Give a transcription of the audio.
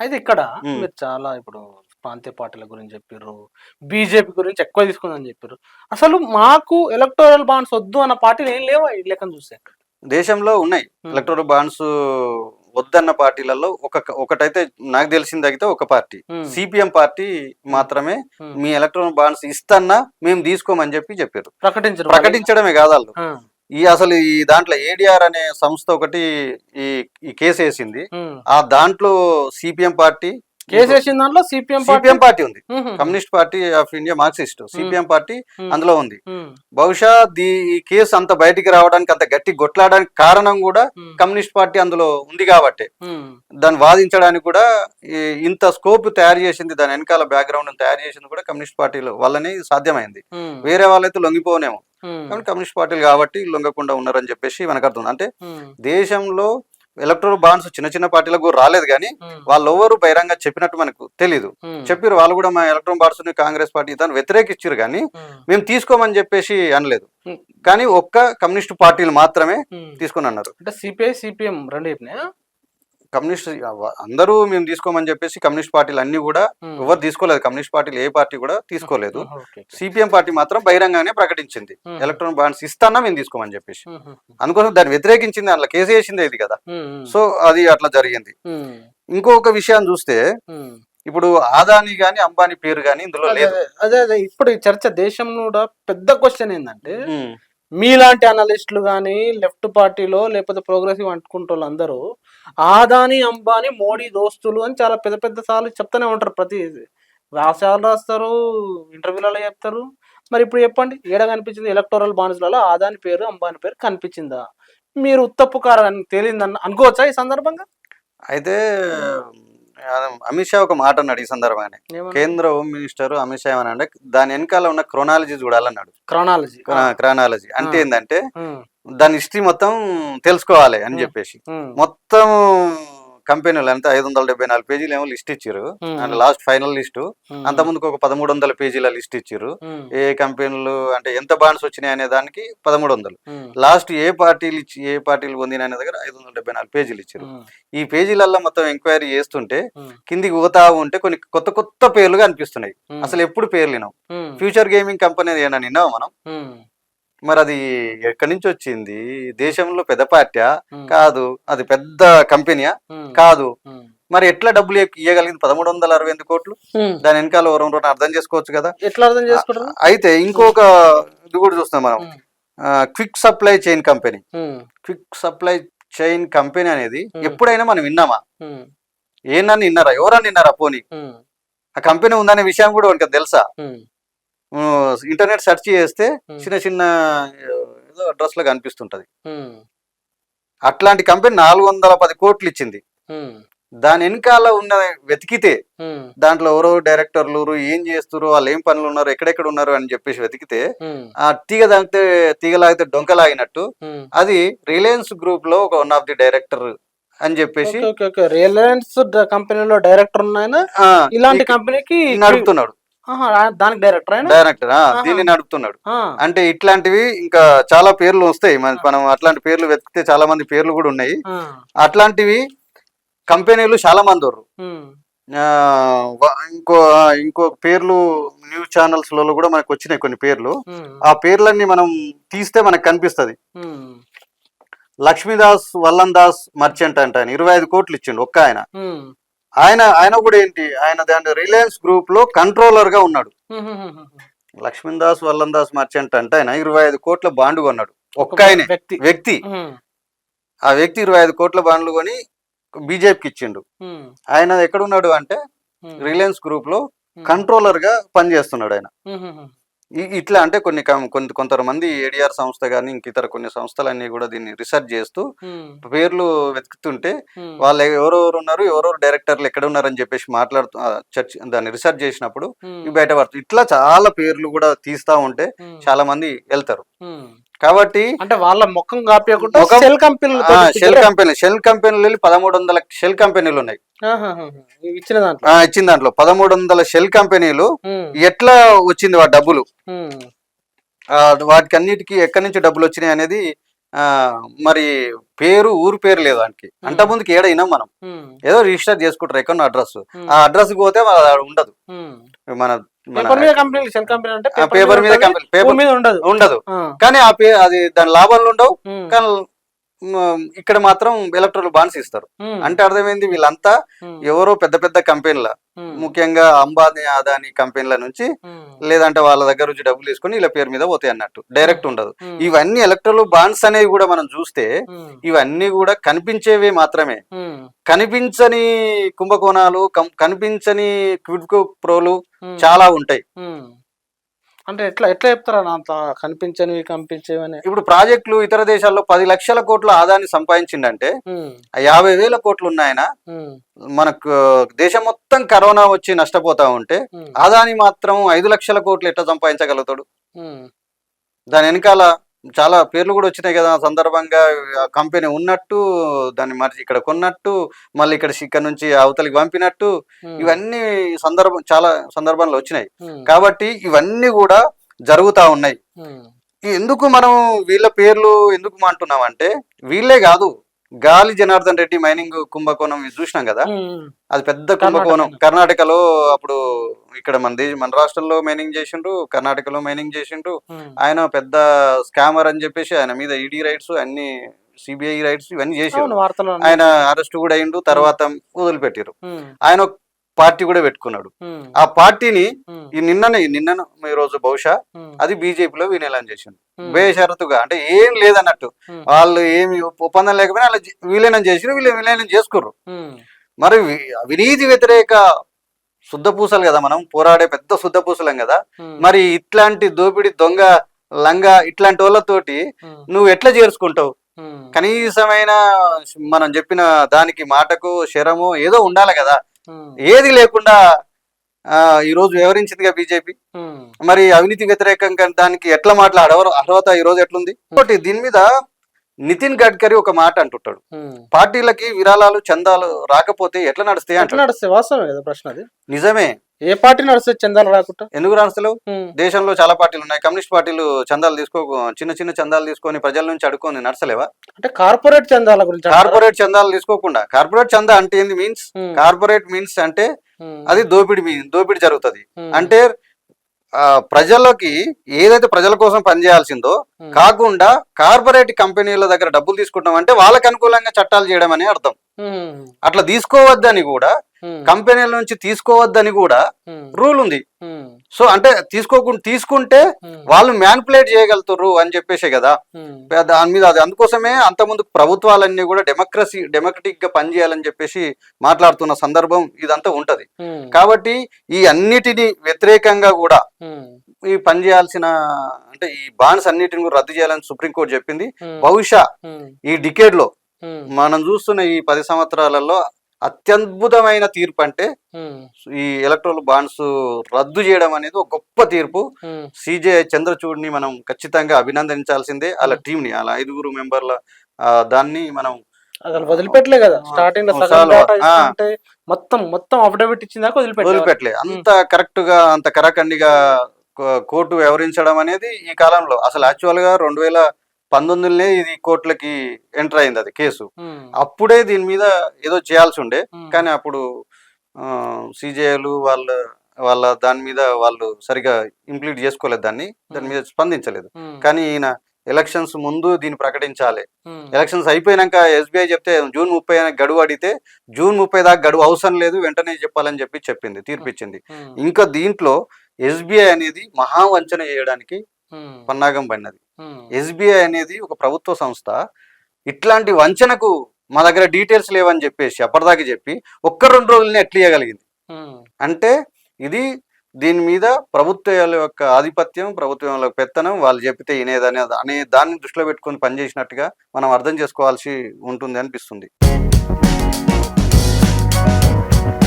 అయితే ఇక్కడ. మీరు చాలా ఇప్పుడు ప్రాంతీయ పార్టీల గురించి చెప్పారు బీజేపీ గురించి ఎక్కువ తీసుకుందని చెప్పారు అసలు మాకు ఎలక్టోరల్ బాండ్స్ వద్దు అన్న పార్టీలు ఏం లేవా ఈ లెక్కను చూస్తే దేశంలో ఉన్నాయి. ఎలక్ట్రల్ బాండ్స్ వద్దన్న పార్టీలలో ఒక ఒకటైతే నాకు తెలిసింది అయితే ఒక పార్టీ. సిపిఎం పార్టీ మాత్రమే. మీ ఎలక్ట్రానిక్ బాండ్స్ ఇస్తన్నా మేము తీసుకోమని చెప్పి చెప్పారు ప్రకటించడమే కాదు వాళ్ళు ఈ అసలు ఈ దాంట్లో ఏడిఆర్ అనే సంస్థ ఒకటి ఈ ఈ కేసు వేసింది. ఆ దాంట్లో సిపిఎం పార్టీ కేసు వేసిన దాంట్లో సిపిఎం పార్టీ సిపిఎం పార్టీ ఉంది. Communist party of India Marxist. CPM party అందులో ఉంది. బహుశా దీ ఈ కేసు అంత బయటికి రావడానికి అంత గట్టి కొట్లాడడానికి కారణం కూడా కమ్యూనిస్ట్ పార్టీ అందులో ఉంది కాబట్టి. దాన్ని వాదించడానికి కూడా ఇంత స్కోప్ తయారు చేసింది దాని వెనకాల బ్యాక్గ్రౌండ్ తయారు చేసింది కూడా కమ్యూనిస్ట్ పార్టీల వల్లనే సాధ్యమైంది. వేరే వాళ్ళైతే లొంగిపోనేమో కానీ కమ్యూనిస్ట్ పార్టీలు కాబట్టి లొంగకుండా ఉన్నారని చెప్పేసి మనకు అర్థం అంటే దేశంలో ఎలక్ట్రల్ బాండ్స్ చిన్న చిన్న పార్టీలకు రాలేదు కానీ వాళ్ళు ఎవరు బహిరంగ చెప్పినట్టు మనకు తెలీదు. ఉమ్, చెప్పారు వాళ్ళు కూడా మా ఎలక్ట్రల్ బాండ్స్ని కాంగ్రెస్ పార్టీ దాన్ని వ్యతిరేకించారు కానీ మేము తీసుకోమని చెప్పేసి అనలేదు. కానీ ఒక్క కమ్యూనిస్ట్ పార్టీలు మాత్రమే. తీసుకుని అన్నారు. అంటే సిపిఐ సిపిఎం రెండు చెప్పినాయా? కమ్యూనిస్ట్ అందరూ మేము తీసుకోమని చెప్పేసి కమ్యూనిస్ట్ పార్టీలు అన్ని కూడా. ఎవరు తీసుకోలేదు. కమ్యూనిస్ట్ పార్టీలు ఏ పార్టీ కూడా తీసుకోలేదు. సిపిఎం పార్టీ మాత్రం బహిరంగంగానే ప్రకటించింది. ఎలక్ట్రానిక్ బాండ్స్ ఇస్తానా మేము తీసుకోమని చెప్పేసి. అందుకోసం దాన్ని వ్యతిరేకించింది అట్లా కేసు వేసింది ఇది కదా. సో అది అట్లా జరిగింది. ఇంకొక విషయాన్ని చూస్తే. ఇప్పుడు ఆదాని గాని అంబానీ పేరు గాని ఇందులో అదే లేదు. అదే, అదే. ఇప్పుడు ఈ చర్చ దేశంలో కూడా పెద్ద క్వశ్చన్ ఏంటంటే మీలాంటి అనలిస్టులు కానీ లెఫ్ట్ పార్టీలో లేకపోతే ప్రోగ్రెసివ్ అంటుకుంటారు వాళ్ళందరూ ఆదాని అంబానీ మోడీ దోస్తులు అని చాలా పెద్ద పెద్ద సార్లు చెప్తూనే ఉంటారు. ప్రతి వ్యాసాలు రాస్తారు ఇంటర్వ్యూలలో చెప్తారు. మరి ఇప్పుడు చెప్పండి ఏడ కనిపించింది? ఎలక్టోరల్ బానిసలలో ఆదాని పేరు అంబానీ పేరు కనిపించిందా? మీరు ఉత్తప్పు కారని తేలిందన్న అనుకోవచ్చా ఈ సందర్భంగా? అయితే అమిత్ షా ఒక మాట అన్నాడు ఈ సందర్భంగానే? కేంద్ర హోమ్ మినిస్టర్ అమిత్ షా ఏమన్నా అంటే దాని వెనకాల ఉన్న క్రొనాలజీ చూడాలన్నాడు. క్రానాలజీ క్రానాలజీ అంటే. ఏంటంటే దాని హిస్టరీ మొత్తం తెలుసుకోవాలి అని. చెప్పేసి. మొత్తం కంపెనీలు అంటే ఐదు వందల డెబ్బై నాలుగు పేజీలు ఏమో లిస్ట్ ఇచ్చారు. And last final list. అంత ముందుకు ఒక పదమూడు వందల పేజీల లిస్ట్ ఇచ్చారు. ఏ కంపెనీలు అంటే ఎంత బాండ్స్ వచ్చినాయి అనే దానికి పదమూడు వందలు. లాస్ట్ ఏ పార్టీలు ఇచ్చి ఏ పార్టీలు పొందిన అనే దగ్గర ఐదు వందల డెబ్బై నాలుగు పేజీలు ఇచ్చారు. ఈ పేజీలల్లో మొత్తం ఎంక్వైరీ చేస్తుంటే కిందికి పోతా ఉంటే కొన్ని కొత్త కొత్త పేర్లు కనిపిస్తున్నాయి. అసలు ఎప్పుడు పేర్లు వినాం ఫ్యూచర్ గేమింగ్ కంపెనీ విన్నావా మనం? మరి అది ఎక్కడి నుంచి వచ్చింది దేశంలో పెద్ద పార్టీ కాదు. అది పెద్ద కంపెనీయా? కాదు. మరి ఎట్లా డబ్బులు ఇయ్యగలిగింది? పదమూడు వందల అరవై ఎనిమిది కోట్లు? దాని వెనకాల వరం రోజు అర్థం చేసుకోవచ్చు కదా? ఎట్లా అర్థం చేసుకుంటారు? అయితే ఇంకొక ఇది కూడా చూస్తాం మనం. Quick supply chain company. Quick supply chain company అనేది. ఎప్పుడైనా మనం విన్నామా? ఏనని విన్నారా ఎవరని విన్నారా పోనీ. ఆ కంపెనీ ఉందనే విషయం కూడా మనకి తెలుసా? ఇంటర్నెట్ సెర్చ్ చేస్తే Hmm. చిన్న చిన్న ఏదో అడ్రస్లో కనిపిస్తుంటది అట్లాంటి కంపెనీ నాలుగు వందల పది కోట్లు ఇచ్చింది. దాని వెనకాల ఉన్న వెతికితే దాంట్లో ఎవరో డైరెక్టర్లు ఏం చేస్తారు వాళ్ళు ఏం పనులు ఉన్నారు ఎక్కడెక్కడ ఉన్నారు అని చెప్పేసి వెతికితే ఆ తీగ తాగితే తీగలాగితే డొంకలాగినట్టు అది రిలయన్స్ గ్రూప్లో ఒక వన్ ఆఫ్ ది డైరెక్టర్ అని చెప్పేసి రిలయన్స్ కంపెనీలో డైరెక్టర్ ఉన్నాయన? ఇలాంటి కంపెనీకి నడుపుతున్నాడు. దానికి డైరెక్టర్ డైరెక్టర్. దీన్ని నడుపుతున్నాడు. అంటే ఇట్లాంటివి ఇంకా చాలా పేర్లు వస్తాయి. మన- అట్లాంటి పేర్లు వెతికితే చాలా మంది పేర్లు కూడా ఉన్నాయి. అట్లాంటివి కంపెనీలు చాలా మంది ఉన్నారు ఉమ్, ఆ, వ- ఇంకో ఇంకో పేర్లు న్యూస్ ఛానల్స్లలో కూడా మనకు వచ్చినాయి కొన్ని పేర్లు. ఆ పేర్లన్నీ మనం తీస్తే మనకు కనిపిస్తది. లక్ష్మీదాస్ వల్లన్ దాస్ మర్చెంట్ అంట ఆయన ఇరవై ఐదు కోట్లు ఇచ్చిండు ఒక్క ఆయన. ఆయన ఆయన కూడా ఏంటి? ఆయన దాని రిలయన్స్ గ్రూప్లో కంట్రోలర్గా ఉన్నాడు. ఉమ్. లక్ష్మీదాస్ వల్లన్ దాస్ మర్చెంట్ అంటే ఆయన ఇరవై ఐదు కోట్ల బాండ్ కొన్నాడు. ఒక్క ఆయనే. వ్యక్తి. ఆ వ్యక్తి ఇరవై ఐదు కోట్ల బాండ్లు కొని బీజేపీకి ఇచ్చిండు. ఆయన ఎక్కడ ఉన్నాడు అంటే రిలయన్స్ గ్రూప్లో కంట్రోలర్గా పనిచేస్తున్నాడు ఆయన. ఇట్లా అంటే కొన్ని కొంత కొంతమంది ఏడిఆర్ సంస్థ కానీ ఇంక ఇతర కొన్ని సంస్థలన్నీ కూడా దీన్ని రీసెర్చ్ చేస్తూ పేర్లు వెతుకుతుంటే వాళ్ళు ఎవరెవరు ఉన్నారు ఎవరెవరు డైరెక్టర్లు ఎక్కడ ఉన్నారని చెప్పేసి మాట్లాడుతూ చర్చ దాన్ని రీసెర్చ్ చేసినప్పుడు బయటపడుతుంది ఇట్లా చాలా పేర్లు కూడా తీస్తా ఉంటే చాలా మంది వెళ్తారు. కాబట్టి అంటే వాళ్ళ ముఖం కాపేయకుండా ముఖం- సెల్ కంపెనీలు షెల్ కంపెనీ షెల్ కంపెనీలు వెళ్ళి పదమూడు వందల షెల్ కంపెనీలు ఉన్నాయి. ఇచ్చిన దాంట్లో. ఇచ్చిన దాంట్లో. పదమూడు వందల షెల్ కంపెనీలు ఎట్లా వచ్చింది వాటి డబ్బులు? వాటికి అన్నిటికీ ఎక్కడి నుంచి డబ్బులు వచ్చినాయి అనేది మరి పేరు ఊరు పేరు లేదు దానికి అంత ముందుకి ఏడ వినాం మనం ఏదో రిజిస్టర్ చేసుకుంటారు ఎక్కడ అడ్రస్. ఆ అడ్రస్ పోతే ఉండదు. మన పేపర్ మీద కంపెనీ పేపర్ మీద ఉండదు. ఉండదు. కానీ ఆ పే అది దాని లాభాలు ఉండవు. కానీ ఇక్కడ మాత్రం ఎలక్ట్రల్ బాండ్స్ ఇస్తారు. అంటే అర్థమైంది వీళ్ళంతా ఎవరో పెద్ద పెద్ద కంపెనీల ముఖ్యంగా అంబానీ అదాని కంపెనీల నుంచి లేదంటే వాళ్ళ దగ్గర నుంచి డబ్బులు తీసుకొని వీళ్ళ పేరు మీద పోతాయి అన్నట్టు. డైరెక్ట్ ఉండదు. ఇవన్నీ ఎలక్ట్రల్ బాండ్స్ అనేవి కూడా మనం చూస్తే ఇవన్నీ కూడా కనిపించేవి మాత్రమే. కనిపించని కుంభకోణాలు కనిపించని క్విడ్కో ప్రోలు చాలా ఉంటాయి. అంటే ఎట్లా ఎట్లా చెప్తారా అంత కనిపించనివి కనిపించేవని? ఇప్పుడు ప్రాజెక్టులు ఇతర దేశాల్లో పది లక్షల కోట్ల ఆదాయాన్ని సంపాదించిండంటే యాభై వేల కోట్లు ఉన్నాయన? మనకు దేశం మొత్తం కరోనా వచ్చి నష్టపోతా ఉంటే ఆదాని మాత్రం ఐదు లక్షల కోట్లు ఎట్లా సంపాదించగలుగుతాడు? దాని వెనకాల చాలా పేర్లు కూడా వచ్చినాయి కదా ఆ సందర్భంగా కంపెనీ ఉన్నట్టు దాన్ని మరి ఇక్కడ కొన్నట్టు మళ్ళీ ఇక్కడ ఇక్కడ నుంచి అవతలికి పంపినట్టు ఇవన్నీ సందర్భం చాలా సందర్భంలో వచ్చినాయి. కాబట్టి ఇవన్నీ కూడా జరుగుతా ఉన్నాయి. ఎందుకు మనం వీళ్ళ పేర్లు ఎందుకు అంటున్నాం అంటే వీళ్ళే కాదు. గాలి జనార్దన్ రెడ్డి మైనింగ్ కుంభకోణం చూసినాం కదా? అది పెద్ద కుంభకోణం. కర్ణాటక. కర్ణాటకలో అప్పుడు ఇక్కడ మన దేశ మన రాష్ట్రంలో మైనింగ్ చేసిండ్రు కర్ణాటకలో మైనింగ్ చేసిండ్రు. ఆయన పెద్ద స్కామర్ అని చెప్పేసి ఆయన మీద ఈడీ రైట్స్ అన్ని సిబిఐ రైట్స్ ఇవన్నీ వార్తలు ఆయన అరెస్ట్ కూడా అయిండు తర్వాత వదిలిపెట్టారు ఆయన పార్టీ కూడా పెట్టుకున్నాడు. ఆ పార్టీని ఈ నిన్ననే నిన్న ఈ రోజు బహుశా అది బీజేపీలో వినేలాని చేసిండు. బేషరతుగా అంటే ఏం లేదన్నట్టు. వాళ్ళు ఏమి ఒప్పందం లేకపోయినా అలా జీ- విలీనం చేసి వీళ్ళు విలీనం చేసుకుర్రు. ఉమ్, మరి అవినీతి వ్యతిరేక శుద్ధపూసలు కదా మనం పోరాడే పెద్ద శుద్ధపూసలం కదా. మరి ఇట్లాంటి దోపిడి దొంగ లంగా ఇట్లాంటి వాళ్ళతోటి నువ్వు ఎట్లా చేర్చుకుంటావు? కనీసమైన మనం చెప్పిన దానికి మాటకు శరము ఏదో ఉండాలి కదా. ఏది లేకుండా ఆ ఈ రోజు వివరించిందిగా బీజేపీ. మరి అవినీతి వ్యతిరేకంగా దానికి ఎట్లా మాట్లాడవరు అర్హత ఈ రోజు ఎట్లుంది? ఇంకోటి దీని మీద నితిన్ గడ్కరీ ఒక మాట అంటుంటాడు. పార్టీలకి విరాళాలు చందాలు రాకపోతే ఎట్లా నడుస్తాయి అంటాడు. నడుస్తాయి? వాస్తవమే కదా ప్రశ్న అది. నిజమే. ఏ పార్టీ నడుస్తుంది చందాలు రాకుండా. ఎందుకు నడుస్తలేవు ఉమ్, దేశంలో చాలా పార్టీలు ఉన్నాయి. కమ్యూనిస్ట్ పార్టీలు చందాలు తీసుకో చిన్న చిన్న చందాలు తీసుకొని ప్రజల నుంచి అడుకొని నడసలేవా అంటే కార్పొరేట్ చందాల గురించి? కార్పొరేట్ చందాలు తీసుకోకుండా. కార్పొరేట్ చందా అంటే ఏంది? మీన్స్ కార్పొరేట్ మీన్స్ అంటే అది దోపిడి దోపిడి జరుగుతుంది. అంటే ప్రజలకి ఏదైతే ప్రజల కోసం పనిచేయాల్సిందో కాకుండా కార్పొరేట్ కంపెనీల దగ్గర డబ్బులు తీసుకుంటాం అంటే వాళ్ళకి అనుకూలంగా చట్టాలు చేయడం అని అర్థం. అట్లా తీసుకోవద్దని కూడా కంపెనీల నుంచి తీసుకోవద్దని కూడా రూల్ ఉంది. సో అంటే తీసుకోకుండా తీసుకుంటే వాళ్ళు మ్యాన్పులేట్ చేయగలుగుతారు అని చెప్పేసే కదా. దాని మీద అది అందుకోసమే అంతకుముందు ప్రభుత్వాలన్నీ కూడా డెమోక్రసీ డెమోక్రటిక్గా పనిచేయాలని చెప్పేసి మాట్లాడుతున్న సందర్భం ఇదంతా ఉంటది. కాబట్టి ఈ అన్నిటిని వ్యతిరేకంగా కూడా ఈ పని చేయాల్సిన అంటే ఈ బాండ్స్ అన్నిటిని కూడా రద్దు చేయాలని సుప్రీంకోర్టు చెప్పింది. బహుశా ఈ డికేడ్లో మనం చూస్తున్న ఈ పది సంవత్సరాలలో అత్యద్భుతమైన తీర్పు అంటే ఈ ఎలక్ట్రల్ బాండ్స్ రద్దు చేయడం అనేది ఒక గొప్ప తీర్పు. సిజే చంద్రచూడ్ని మనం ఖచ్చితంగా అభినందించాల్సిందే వాళ్ళ టీం ని అలా ఐదుగురు మెంబర్ల దాన్ని మనం అసలు వదిలిపెట్టలే కదా. స్టార్టింగ్ మొత్తం మొత్తం అఫిడవిట్ ఇచ్చిన దాకా వదిలిపెట్టాలి. అంత కరెక్ట్గా అంత కరాఖండిగా కోర్టు వ్యవహరించడం అనేది ఈ కాలంలో. అసలు యాక్చువల్గా రెండు వేల పంతొమ్మిదిలోనే ఇది కోర్టులకి ఎంటర్ అయింది అది కేసు. అప్పుడే దీని మీద ఏదో చేయాల్సి ఉండే కానీ అప్పుడు సిజేలు వాళ్ళ వాళ్ళ దాని మీద వాళ్ళు సరిగా ఇంప్లీట్ చేసుకోలేదు దాన్ని దాని మీద స్పందించలేదు. కానీ ఈయన ఎలక్షన్స్ ముందు దీన్ని ప్రకటించాలి. ఎలక్షన్స్ అయిపోయినాక ఎస్బీఐ చెప్తే జూన్ ముప్పై గడువు అడిగితే జూన్ ముప్పై దాకా గడువు అవసరం లేదు వెంటనే చెప్పాలని చెప్పి చెప్పింది తీర్పిచ్చింది. ఇంకా దీంట్లో ఎస్బీఐ అనేది మహావంచన చేయడానికి పన్నాగం పడినది. ఎస్బీఐ అనేది ఒక ప్రభుత్వ సంస్థ. ఇట్లాంటి వంచనకు మా దగ్గర డీటెయిల్స్ లేవని చెప్పేసి అప్పటిదాకా చెప్పి ఒక్క రెండు రోజులని ఎట్లా ఇవ్వగలిగింది అంటే ఇది దీని మీద ప్రభుత్వాల యొక్క ఆధిపత్యం ప్రభుత్వం యొక్క పెత్తనం వాళ్ళు చెప్తే వినేదని అనే దాన్ని దృష్టిలో పెట్టుకొని పనిచేసినట్టుగా మనం అర్థం చేసుకోవాల్సి ఉంటుంది అనిపిస్తుంది.